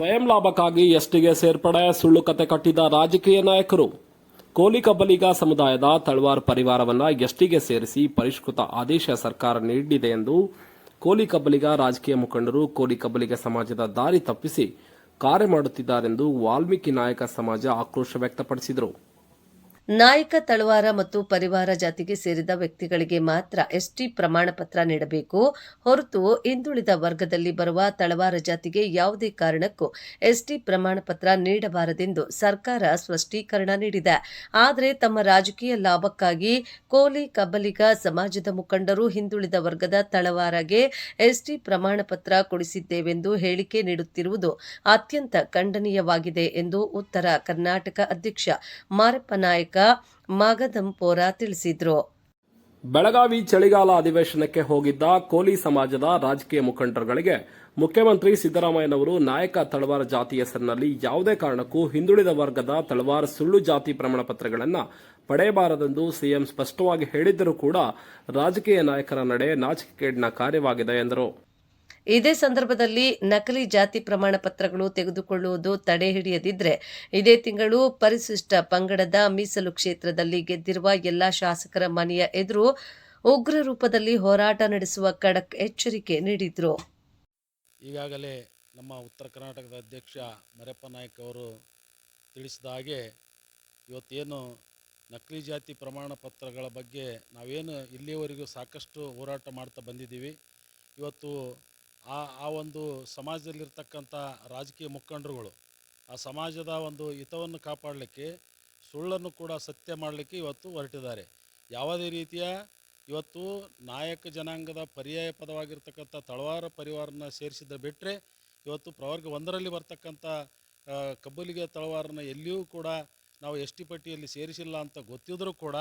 ಸ್ವಯಂ ಲಾಭಕ್ಕಾಗಿ ಎಸ್ಟಿಗೆ ಸೇರ್ಪಡೆ, ಸುಳ್ಳು ಕತೆ ಕಟ್ಟಿದ ರಾಜಕೀಯ ನಾಯಕರು. ಕೋಲಿ ಕಬ್ಬಲಿಗ ಸಮುದಾಯದ ತಳವಾರ್ ಪರಿವಾರವನ್ನು ಎಸ್ಟಿಗೆ ಸೇರಿಸಿ ಪರಿಷ್ಕೃತ ಆದೇಶ ಸರ್ಕಾರ ನೀಡಿದೆ ಎಂದು ಕೋಲಿ ಕಬ್ಬಲಿಗ ರಾಜಕೀಯ ಮುಖಂಡರು ಕೋಲಿ ಕಬ್ಬಲಿಗ ಸಮಾಜದ ದಾರಿ ತಪ್ಪಿಸಿ ಕಾರ್ಯ ಮಾಡುತ್ತಿದ್ದಾರೆಂದು ವಾಲ್ಮೀಕಿ ನಾಯಕ ಸಮಾಜ ಆಕ್ರೋಶ ವ್ಯಕ್ತಪಡಿಸಿದರು. ನಾಯಕ ತಳವಾರ ಮತ್ತು ಪರಿವಾರ ಜಾತಿಗೆ ಸೇರಿದ ವ್ಯಕ್ತಿಗಳಿಗೆ ಮಾತ್ರ ಎಸ್ಟಿ ಪ್ರಮಾಣ ಪತ್ರ ನೀಡಬೇಕು. ಹೊರತು ಹಿಂದುಳಿದ ವರ್ಗದಲ್ಲಿ ಬರುವ ತಳವಾರ ಜಾತಿಗೆ ಯಾವುದೇ ಕಾರಣಕ್ಕೂ ಎಸ್ಟಿ ಪ್ರಮಾಣ ಪತ್ರ ನೀಡಬಾರದೆಂದು ಸರ್ಕಾರ ಸ್ಪಷ್ಟೀಕರಣ ನೀಡಿದೆ. ಆದರೆ ತಮ್ಮ ರಾಜಕೀಯ ಲಾಭಕ್ಕಾಗಿ ಕೋಲಿ ಕಬ್ಬಲಿಗ ಸಮಾಜದ ಮುಖಂಡರು ಹಿಂದುಳಿದ ವರ್ಗದ ತಳವಾರಗೆ ಎಸ್ಟಿ ಪ್ರಮಾಣ ಪತ್ರ ಕೊಡಿಸಿದ್ದೇವೆಂದು ಹೇಳಿಕೆ ನೀಡುತ್ತಿರುವುದು ಅತ್ಯಂತ ಖಂಡನೀಯವಾಗಿದೆ ಎಂದು ಉತ್ತರ ಕರ್ನಾಟಕ ಅಧ್ಯಕ್ಷ ಮಾರಪ್ಪ ನಾಯಕ ಮಾಗದಂಪೋರ ತಿಳಿಸಿದರು. ಬೆಳಗಾವಿ ಚಳಿಗಾಲ ಅಧಿವೇಶನಕ್ಕೆ ಹೋಗಿದ್ದ ಕೋಲಿ ಸಮಾಜದ ರಾಜಕೀಯ ಮುಖಂಡರುಗಳಿಗೆ ಮುಖ್ಯಮಂತ್ರಿ ಸಿದ್ದರಾಮಯ್ಯನವರು ನಾಯಕ ತಳವಾರ ಜಾತಿ ಹೆಸರಿನಲ್ಲಿ ಯಾವುದೇ ಕಾರಣಕ್ಕೂ ಹಿಂದುಳಿದ ವರ್ಗದ ತಳವಾರ ಸುಳ್ಳು ಜಾತಿ ಪ್ರಮಾಣ ಪತ್ರಗಳನ್ನು ಪಡೆಯಬಾರದೆಂದು ಸಿಎಂ ಸ್ಪಷ್ಟವಾಗಿ ಹೇಳಿದ್ದರೂ ಕೂಡ ರಾಜಕೀಯ ನಾಯಕರ ನಡೆ ನಾಚಿಕೆಗೇಡಿನ ಕಾರ್ಯವಾಗಿದೆ ಎಂದರು. ಇದೇ ಸಂದರ್ಭದಲ್ಲಿ ನಕಲಿ ಜಾತಿ ಪ್ರಮಾಣ ಪತ್ರಗಳು ತೆಗೆದುಕೊಳ್ಳುವುದು ತಡೆ ಹಿಡಿಯದಿದ್ದರೆ ಇದೇ ತಿಂಗಳು ಪರಿಶಿಷ್ಟ ಪಂಗಡದ ಮೀಸಲು ಕ್ಷೇತ್ರದಲ್ಲಿ ಗೆದ್ದಿರುವ ಎಲ್ಲಾ ಶಾಸಕರ ಮನೆಯ ಎದುರು ಉಗ್ರ ರೂಪದಲ್ಲಿ ಹೋರಾಟ ನಡೆಸುವ ಖಡಕ್ ಎಚ್ಚರಿಕೆ ನೀಡಿದ್ರು. ಈಗಾಗಲೇ ನಮ್ಮ ಉತ್ತರ ಕರ್ನಾಟಕದ ಅಧ್ಯಕ್ಷ ಮರೆಪ್ಪ ನಾಯಕ್ ಅವರು ತಿಳಿಸಿದ ಹಾಗೆ ಇವತ್ತೇನು ನಕಲಿ ಜಾತಿ ಪ್ರಮಾಣ ಪತ್ರಗಳ ಬಗ್ಗೆ ನಾವೇನು ಇಲ್ಲಿಯವರೆಗೂ ಸಾಕಷ್ಟು ಹೋರಾಟ ಮಾಡ್ತಾ ಬಂದಿದ್ದೀವಿ. ಇವತ್ತು ಆ ಆ ಒಂದು ಸಮಾಜದಲ್ಲಿರ್ತಕ್ಕಂಥ ರಾಜಕೀಯ ಮುಖಂಡರುಗಳು, ಆ ಸಮಾಜದ ಒಂದು ಹಿತವನ್ನು ಕಾಪಾಡಲಿಕ್ಕೆ, ಸುಳ್ಳನ್ನು ಕೂಡ ಸತ್ಯ ಮಾಡಲಿಕ್ಕೆ ಇವತ್ತು ಹೊರಟಿದ್ದಾರೆ. ಯಾವುದೇ ರೀತಿಯ ಇವತ್ತು ನಾಯಕ ಜನಾಂಗದ ಪರ್ಯಾಯ ಪದವಾಗಿರ್ತಕ್ಕಂಥ ತಳವಾರ ಪರಿವಾರನ ಸೇರಿಸಿದ ಬಿಟ್ಟರೆ ಇವತ್ತು ಪ್ರವರ್ಗ ಒಂದರಲ್ಲಿ ಬರ್ತಕ್ಕಂಥ ಕಬ್ಬಲಿಗೆ ತಳವಾರನ ಎಲ್ಲಿಯೂ ಕೂಡ ನಾವು ಎಸ್ ಟಿ ಪಟ್ಟಿಯಲ್ಲಿ ಸೇರಿಸಿಲ್ಲ ಅಂತ ಗೊತ್ತಿದ್ದರೂ ಕೂಡ,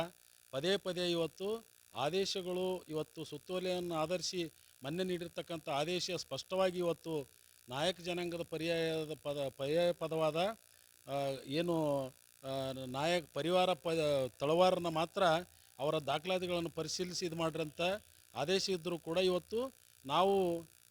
ಪದೇ ಪದೇ ಇವತ್ತು ಆದೇಶಗಳು ಇವತ್ತು ಸುತ್ತೋಲೆಯನ್ನು ಆಧರಿಸಿ ಮೊನ್ನೆ ನೀಡಿರ್ತಕ್ಕಂಥ ಆದೇಶ ಸ್ಪಷ್ಟವಾಗಿ ಇವತ್ತು ನಾಯಕ ಜನಾಂಗದ ಪರ್ಯಾಯದ ಪದ, ಪರ್ಯಾಯ ಪದವಾದ ಏನು ನಾಯಕ ಪರಿವಾರ ಪ, ತಳವಾರನ ಮಾತ್ರ ಅವರ ದಾಖಲಾತಿಗಳನ್ನು ಪರಿಶೀಲಿಸಿ ಇದು ಮಾಡ್ರಂತ ಆದೇಶ ಇದ್ದರೂ ಕೂಡ ಇವತ್ತು ನಾವು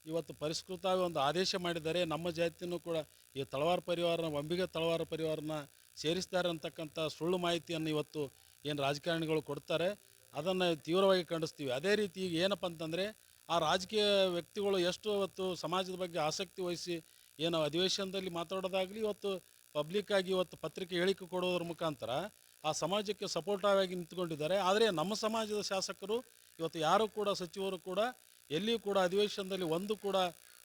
ಇವತ್ತು ಪರಿಷ್ಕೃತವಾಗಿ ಒಂದು ಆದೇಶ ಮಾಡಿದರೆ ನಮ್ಮ ಜಾತಿಯನ್ನು ಕೂಡ ಈ ತಳವಾರ ಪರಿವಾರನ ಒಂಬಿಗೆ ತಳವಾರ ಪರಿವಾರನ ಸೇರಿಸ್ತಾರೆ ಅಂತಕ್ಕಂಥ ಸುಳ್ಳು ಮಾಹಿತಿಯನ್ನು ಇವತ್ತು ಏನು ರಾಜಕಾರಣಿಗಳು ಕೊಡ್ತಾರೆ, ಅದನ್ನು ತೀವ್ರವಾಗಿ ಖಂಡಿಸ್ತೀವಿ. ಅದೇ ರೀತಿ ಈಗ ಏನಪ್ಪ ಅಂತಂದರೆ ಆ ರಾಜಕೀಯ ವ್ಯಕ್ತಿಗಳು ಎಷ್ಟು ಇವತ್ತು ಸಮಾಜದ ಬಗ್ಗೆ ಆಸಕ್ತಿ ವಹಿಸಿ ಏನು ಅಧಿವೇಶನದಲ್ಲಿ ಮಾತಾಡೋದಾಗಲಿ ಇವತ್ತು ಪಬ್ಲಿಕ್ ಆಗಿ ಇವತ್ತು ಪತ್ರಿಕೆ ಹೇಳಿಕೆ ಕೊಡೋದ್ರ ಮುಖಾಂತರ ಆ ಸಮಾಜಕ್ಕೆ ಸಪೋರ್ಟಾಗಿ ನಿಂತ್ಕೊಂಡಿದ್ದಾರೆ. ಆದರೆ ನಮ್ಮ ಸಮಾಜದ ಶಾಸಕರು ಇವತ್ತು ಯಾರು ಕೂಡ ಸಚಿವರು ಕೂಡ ಎಲ್ಲಿಯೂ ಕೂಡ ಅಧಿವೇಶನದಲ್ಲಿ ಒಂದು ಕೂಡ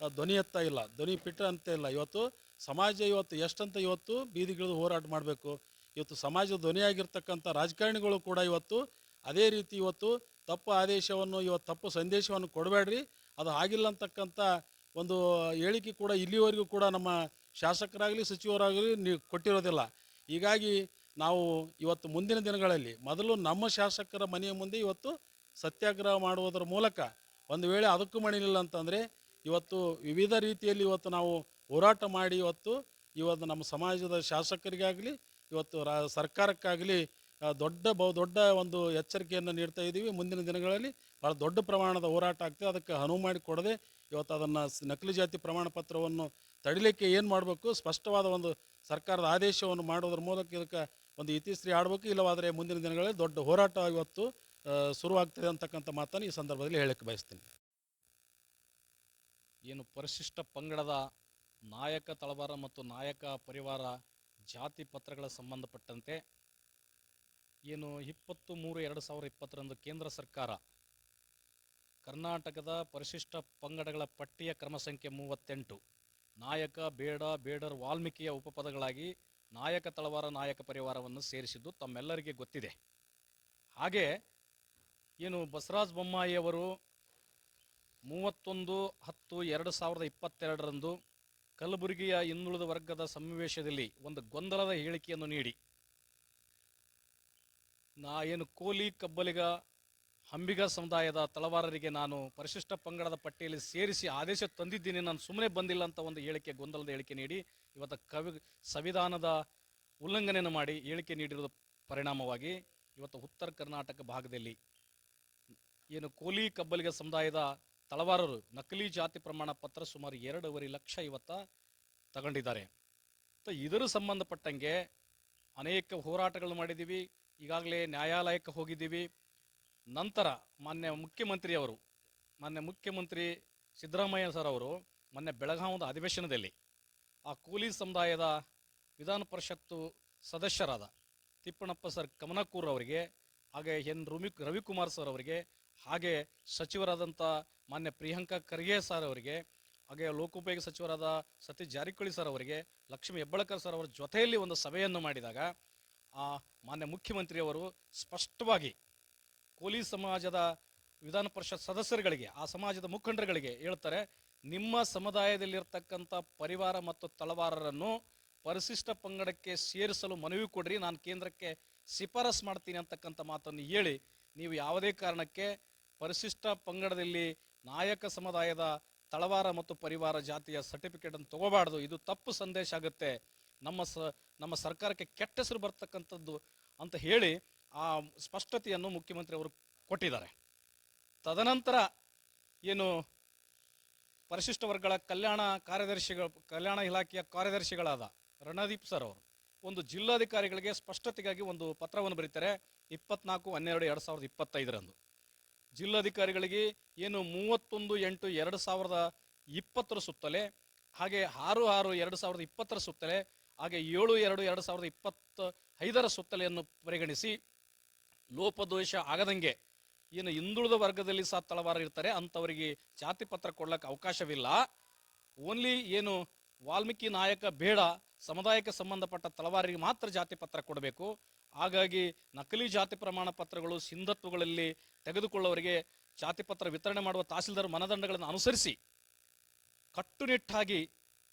ಧ್ವನಿ ಎತ್ತಾ ಇಲ್ಲ. ಧ್ವನಿ ಪಿಟ್ಟ ಅಂತ ಇಲ್ಲ. ಇವತ್ತು ಸಮಾಜ ಇವತ್ತು ಎಷ್ಟಂತ ಇವತ್ತು ಬೀದಿಗಿಳಿದು ಹೋರಾಟ ಮಾಡಬೇಕು. ಇವತ್ತು ಸಮಾಜ ಧ್ವನಿಯಾಗಿರ್ತಕ್ಕಂಥ ರಾಜಕಾರಣಿಗಳು ಕೂಡ ಇವತ್ತು ಅದೇ ರೀತಿ ಇವತ್ತು ತಪ್ಪು ಆದೇಶವನ್ನು, ಇವತ್ತು ತಪ್ಪು ಸಂದೇಶವನ್ನು ಕೊಡಬೇಡ್ರಿ. ಅದು ಆಗಿಲ್ಲ ಅಂತಕ್ಕಂಥ ಒಂದು ಹೇಳಿಕೆ ಕೂಡ ಇಲ್ಲಿವರೆಗೂ ಕೂಡ ನಮ್ಮ ಶಾಸಕರಾಗಲಿ, ಸಚಿವರಾಗಲಿ ನೀವು ಕೊಟ್ಟಿರೋದಿಲ್ಲ. ಹೀಗಾಗಿ ನಾವು ಇವತ್ತು ಮುಂದಿನ ದಿನಗಳಲ್ಲಿ ಮೊದಲು ನಮ್ಮ ಶಾಸಕರ ಮನೆಯ ಮುಂದೆ ಇವತ್ತು ಸತ್ಯಾಗ್ರಹ ಮಾಡುವುದರ ಮೂಲಕ ಒಂದು ವೇಳೆ ಅದಕ್ಕೂ ಮಣಿಲಿಲ್ಲ ಅಂತಂದರೆ ಇವತ್ತು ವಿವಿಧ ರೀತಿಯಲ್ಲಿ ಇವತ್ತು ನಾವು ಹೋರಾಟ ಮಾಡಿ ಇವತ್ತು ಇವತ್ತು ನಮ್ಮ ಸಮಾಜದ ಶಾಸಕರಿಗಾಗಲಿ, ಇವತ್ತು ರಾ ಸರ್ಕಾರಕ್ಕಾಗಲಿ ದೊಡ್ಡ ಬಹು ದೊಡ್ಡ ಒಂದು ಎಚ್ಚರಿಕೆಯನ್ನು ನೀಡ್ತಾ ಇದ್ದೀವಿ. ಮುಂದಿನ ದಿನಗಳಲ್ಲಿ ಭಾಳ ದೊಡ್ಡ ಪ್ರಮಾಣದ ಹೋರಾಟ ಆಗ್ತದೆ. ಅದಕ್ಕೆ ಅನುವು ಮಾಡಿ ಕೊಡದೆ ಇವತ್ತು ಅದನ್ನು ನಕಲಿ ಜಾತಿ ಪ್ರಮಾಣ ಪತ್ರವನ್ನು ತಡಿಲಿಕ್ಕೆ ಏನು ಮಾಡಬೇಕು? ಸ್ಪಷ್ಟವಾದ ಒಂದು ಸರ್ಕಾರದ ಆದೇಶವನ್ನು ಮಾಡೋದ್ರ ಮೂಲಕ ಇದಕ್ಕೆ ಒಂದು ಇತಿಶ್ರೀ ಆಡಬೇಕು. ಇಲ್ಲವಾದರೆ ಮುಂದಿನ ದಿನಗಳಲ್ಲಿ ದೊಡ್ಡ ಹೋರಾಟ ಇವತ್ತು ಶುರುವಾಗ್ತದೆ ಅಂತಕ್ಕಂಥ ಮಾತನ್ನು ಈ ಸಂದರ್ಭದಲ್ಲಿ ಹೇಳಕ್ಕೆ ಬಯಸ್ತೀನಿ. ಏನು ಪರಿಶಿಷ್ಟ ಪಂಗಡದ ನಾಯಕ ತಳವಾರ ಮತ್ತು ನಾಯಕ ಪರಿವಾರ ಜಾತಿ ಪತ್ರಗಳ ಸಂಬಂಧಪಟ್ಟಂತೆ ಏನು ಇಪ್ಪತ್ತು ಮೂರು ಎರಡು ಸಾವಿರ ಇಪ್ಪತ್ತರಂದು ಕೇಂದ್ರ ಸರ್ಕಾರ ಕರ್ನಾಟಕದ ಪರಿಶಿಷ್ಟ ಪಂಗಡಗಳ ಪಟ್ಟಿಯ ಕ್ರಮ ಸಂಖ್ಯೆ ಮೂವತ್ತೆಂಟು. ನಾಯಕ, ಬೇಡ, ಬೇಡರ್ ವಾಲ್ಮೀಕಿಯ ಉಪಪದಗಳಾಗಿ ನಾಯಕ ತಳವಾರ, ನಾಯಕ ಪರಿವಾರವನ್ನು ಸೇರಿಸಿದ್ದು ತಮ್ಮೆಲ್ಲರಿಗೆ ಗೊತ್ತಿದೆ. ಹಾಗೆ ಏನು ಬಸವರಾಜ ಬೊಮ್ಮಾಯಿಯವರು ಮೂವತ್ತೊಂದು ಹತ್ತು ಎರಡು ಸಾವಿರದ ಇಪ್ಪತ್ತೆರಡರಂದು ಕಲಬುರಗಿಯ ಹಿಂದುಳಿದ ವರ್ಗದ ಸಮಾವೇಶದಲ್ಲಿ ಒಂದು ಗೊಂದಲದ ಹೇಳಿಕೆಯನ್ನು ನೀಡಿ. ನಾ ಏನು ಕೋಲಿ ಕಬ್ಬಲಿಗ, ಹಂಬಿಗ ಸಮುದಾಯದ ತಳವಾರರಿಗೆ ನಾನು ಪರಿಶಿಷ್ಟ ಪಂಗಡದ ಪಟ್ಟಿಯಲ್ಲಿ ಸೇರಿಸಿ ಆದೇಶ ತಂದಿದ್ದೀನಿ. ನಾನು ಸುಮ್ಮನೆ ಬಂದಿಲ್ಲ ಅಂತ ಒಂದು ಹೇಳಿಕೆ, ಗೊಂದಲದ ಹೇಳಿಕೆ ನೀಡಿ. ಇವತ್ತು ಕವಿ, ಸಂವಿಧಾನದ ಉಲ್ಲಂಘನೆಯನ್ನು ಮಾಡಿ ಹೇಳಿಕೆ ನೀಡಿರೋದ ಪರಿಣಾಮವಾಗಿ. ಇವತ್ತು ಉತ್ತರ ಕರ್ನಾಟಕ ಭಾಗದಲ್ಲಿ ಏನು ಕೋಲಿ ಕಬ್ಬಲಿಗ ಸಮುದಾಯದ ತಳವಾರರು ನಕಲಿ ಜಾತಿ ಪ್ರಮಾಣ ಪತ್ರ ಸುಮಾರು ಎರಡೂವರೆ ಲಕ್ಷ ಇವತ್ತ ತಗೊಂಡಿದ್ದಾರೆ. ಇದರ ಸಂಬಂಧಪಟ್ಟಂಗೆ ಅನೇಕ ಹೋರಾಟಗಳು ಮಾಡಿದ್ದೀವಿ. ಈಗಾಗಲೇ ನ್ಯಾಯಾಲಯಕ್ಕೆ ಹೋಗಿದ್ದೀವಿ. ನಂತರ ಮಾನ್ಯ ಮುಖ್ಯಮಂತ್ರಿಯವರು, ಮಾನ್ಯ ಮುಖ್ಯಮಂತ್ರಿ ಸಿದ್ದರಾಮಯ್ಯ ಸರ್ ಅವರು ಮೊನ್ನೆ ಬೆಳಗಾವದ ಅಧಿವೇಶನದಲ್ಲಿ ಆ ಕೂಲಿ ಸಮುದಾಯದ ವಿಧಾನ ಪರಿಷತ್ತು ಸದಸ್ಯರಾದ ತಿಪ್ಪಣಪ್ಪ ಸರ್ ಕಮನಕೂರ್ ಅವರಿಗೆ, ಹಾಗೆ ಎನ್ ರುಮಿ, ರವಿಕುಮಾರ್ ಸರ್ ಅವರಿಗೆ, ಹಾಗೆ ಸಚಿವರಾದಂಥ ಮಾನ್ಯ ಪ್ರಿಯಾಂಕಾ ಖರ್ಗೆ ಸರ್ ಅವರಿಗೆ, ಹಾಗೆ ಲೋಕೋಪಯೋಗಿ ಸಚಿವರಾದ ಸತೀಶ್ ಜಾರಕಿಹೊಳಿ ಸರ್ ಅವರಿಗೆ, ಲಕ್ಷ್ಮೀ ಹೆಬ್ಬಳಕರ್ ಸರ್ ಅವರ ಜೊತೆಯಲ್ಲಿ ಒಂದು ಸಭೆಯನ್ನು ಮಾಡಿದಾಗ ಆ ಮಾನ್ಯ ಮುಖ್ಯಮಂತ್ರಿಯವರು ಸ್ಪಷ್ಟವಾಗಿ ಕೋಲಿ ಸಮಾಜದ ವಿಧಾನ ಪರಿಷತ್ ಸದಸ್ಯರುಗಳಿಗೆ, ಆ ಸಮಾಜದ ಮುಖಂಡರುಗಳಿಗೆ ಹೇಳ್ತಾರೆ, ನಿಮ್ಮ ಸಮುದಾಯದಲ್ಲಿರ್ತಕ್ಕಂಥ ಪರಿವಾರ ಮತ್ತು ತಳವಾರರನ್ನು ಪರಿಶಿಷ್ಟ ಪಂಗಡಕ್ಕೆ ಸೇರಿಸಲು ಮನವಿ ಕೊಡ್ರಿ, ನಾನು ಕೇಂದ್ರಕ್ಕೆ ಶಿಫಾರಸ್ ಮಾಡ್ತೀನಿ ಅಂತಕ್ಕಂಥ ಮಾತನ್ನು ಹೇಳಿ, ನೀವು ಯಾವುದೇ ಕಾರಣಕ್ಕೆ ಪರಿಶಿಷ್ಟ ಪಂಗಡದಲ್ಲಿ ನಾಯಕ ಸಮುದಾಯದ ತಳವಾರ ಮತ್ತು ಪರಿವಾರ ಜಾತಿಯ ಸರ್ಟಿಫಿಕೇಟ್ ಅನ್ನು ತಗೋಬಾರ್ದು, ಇದು ತಪ್ಪು ಸಂದೇಶ ಆಗುತ್ತೆ. ನಮ್ಮ ಸ ನಮ್ಮ ಸರ್ಕಾರಕ್ಕೆ ಕೆಟ್ಟ ಹೆಸರು ಬರ್ತಕ್ಕಂಥದ್ದು ಅಂತ ಹೇಳಿ ಆ ಸ್ಪಷ್ಟತೆಯನ್ನು ಮುಖ್ಯಮಂತ್ರಿ ಅವರು ಕೊಟ್ಟಿದ್ದಾರೆ. ತದನಂತರ ಏನು ಪರಿಶಿಷ್ಟ ವರ್ಗಗಳ ಕಲ್ಯಾಣ ಕಾರ್ಯದರ್ಶಿಗಳ, ಕಲ್ಯಾಣ ಇಲಾಖೆಯ ಕಾರ್ಯದರ್ಶಿಗಳಾದ ರಣದೀಪ್ ಸರ್ ಅವರು ಒಂದು ಜಿಲ್ಲಾಧಿಕಾರಿಗಳಿಗೆ ಸ್ಪಷ್ಟತೆಗಾಗಿ ಒಂದು ಪತ್ರವನ್ನು ಬರೀತಾರೆ, ಇಪ್ಪತ್ನಾಲ್ಕು, ಹನ್ನೆರಡು, ಎರಡು ಸಾವಿರದ ಇಪ್ಪತ್ತೈದರಂದು. ಜಿಲ್ಲಾಧಿಕಾರಿಗಳಿಗೆ ಏನು ಮೂವತ್ತೊಂದು, ಎಂಟು, ಎರಡು ಸಾವಿರದ ಇಪ್ಪತ್ತರ ಸುತ್ತಲೇ, ಹಾಗೆ ಆರು ಆರು, ಎರಡು ಸಾವಿರದ ಇಪ್ಪತ್ತರ ಸುತ್ತಲೇ ಹಾಗೆ ಏಳು ಎರಡು ಎರಡು ಸಾವಿರದ ಇಪ್ಪತ್ತ ಐದರ ಸುತ್ತಲೆಯನ್ನು ಪರಿಗಣಿಸಿ ಲೋಪದೋಷ ಆಗದಂಗೆ ಏನು ಹಿಂದುಳಿದ ವರ್ಗದಲ್ಲಿ ಸಹ ತಳವಾರ ಇರ್ತಾರೆ, ಅಂಥವರಿಗೆ ಜಾತಿ ಪತ್ರ ಕೊಡ್ಲಕ್ಕೆ ಅವಕಾಶವಿಲ್ಲ. ಓನ್ಲಿ ಏನು ವಾಲ್ಮೀಕಿ ನಾಯಕ ಬೇಡ, ಸಮುದಾಯಕ್ಕೆ ಸಂಬಂಧಪಟ್ಟ ತಳವಾರಿಗೆ ಮಾತ್ರ ಜಾತಿ ಪತ್ರ ಕೊಡಬೇಕು. ಹಾಗಾಗಿ ನಕಲಿ ಜಾತಿ ಪ್ರಮಾಣ ಪತ್ರಗಳು ಸಿಂಧತ್ವಗಳಲ್ಲಿ ತೆಗೆದುಕೊಳ್ಳುವವರಿಗೆ ಜಾತಿ ಪತ್ರ ವಿತರಣೆ ಮಾಡುವ ತಹಸೀಲ್ದಾರ್ ಮಾನದಂಡಗಳನ್ನು ಅನುಸರಿಸಿ ಕಟ್ಟುನಿಟ್ಟಾಗಿ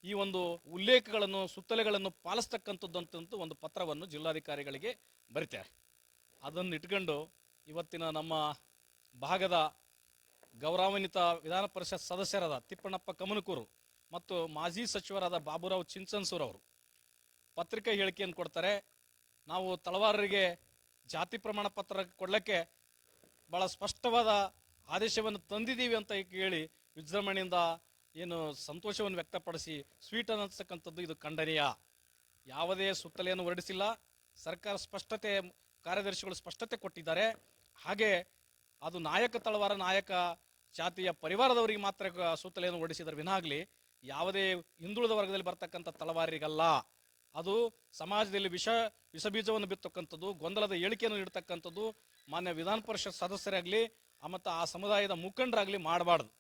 ಈ ಒಂದು ಉಲ್ಲೇಖಗಳನ್ನು, ಸುತ್ತಲೆಗಳನ್ನು ಪಾಲಿಸ್ತಕ್ಕಂಥದ್ದಂತಂತೂ ಒಂದು ಪತ್ರವನ್ನು ಜಿಲ್ಲಾಧಿಕಾರಿಗಳಿಗೆ ಬರೀತಾರೆ. ಅದನ್ನು ಇಟ್ಕೊಂಡು ಇವತ್ತಿನ ನಮ್ಮ ಭಾಗದ ಗೌರವಾನ್ವಿತ ವಿಧಾನ ಪರಿಷತ್ ಸದಸ್ಯರಾದ ತಿಪ್ಪಣ್ಣಪ್ಪ ಕಮನಕೂರು ಮತ್ತು ಮಾಜಿ ಸಚಿವರಾದ ಬಾಬುರಾವ್ ಚಿಂಚನ್ಸೂರ್ ಅವರು ಪತ್ರಿಕಾ ಹೇಳಿಕೆಯನ್ನು ಕೊಡ್ತಾರೆ. ನಾವು ತಳವಾರರಿಗೆ ಜಾತಿ ಪ್ರಮಾಣ ಪತ್ರ ಕೊಡಲಿಕ್ಕೆ ಭಾಳ ಸ್ಪಷ್ಟವಾದ ಆದೇಶವನ್ನು ತಂದಿದ್ದೀವಿ ಅಂತ ಕೇಳಿ ವಿಜೃಂಭಣೆಯಿಂದ ಏನು ಸಂತೋಷವನ್ನು ವ್ಯಕ್ತಪಡಿಸಿ ಸ್ವೀಟ್ ಅನ್ನತಕ್ಕಂಥದ್ದು ಇದು ಖಂಡನೀಯ. ಯಾವುದೇ ಸುತ್ತಲೆಯನ್ನು ಹೊರಡಿಸಿಲ್ಲ. ಸರ್ಕಾರ ಸ್ಪಷ್ಟತೆ, ಕಾರ್ಯದರ್ಶಿಗಳು ಸ್ಪಷ್ಟತೆ ಕೊಟ್ಟಿದ್ದಾರೆ. ಹಾಗೆ ಅದು ನಾಯಕ ತಳವಾರ ನಾಯಕ ಜಾತಿಯ ಪರಿವಾರದವರಿಗೆ ಮಾತ್ರ ಸುತ್ತಲೆಯನ್ನು ಹೊರಡಿಸಿದರೆ ವಿನಾಗ್ಲಿ ಯಾವುದೇ ಹಿಂದುಳಿದ ವರ್ಗದಲ್ಲಿ ಬರ್ತಕ್ಕಂಥ ತಳವಾರಿಗಲ್ಲ. ಅದು ಸಮಾಜದಲ್ಲಿ ವಿಷ ಬೀಜವನ್ನು ಬಿತ್ತಕ್ಕಂಥದ್ದು, ಗೊಂದಲದ ಹೇಳಿಕೆಯನ್ನು ನೀಡ್ತಕ್ಕಂಥದ್ದು, ಮಾನ್ಯ ವಿಧಾನ ಪರಿಷತ್ ಸದಸ್ಯರಾಗಲಿ ಮತ್ತು ಆ ಸಮುದಾಯದ ಮುಖಂಡರಾಗಲಿ ಮಾಡಬಾರ್ದು.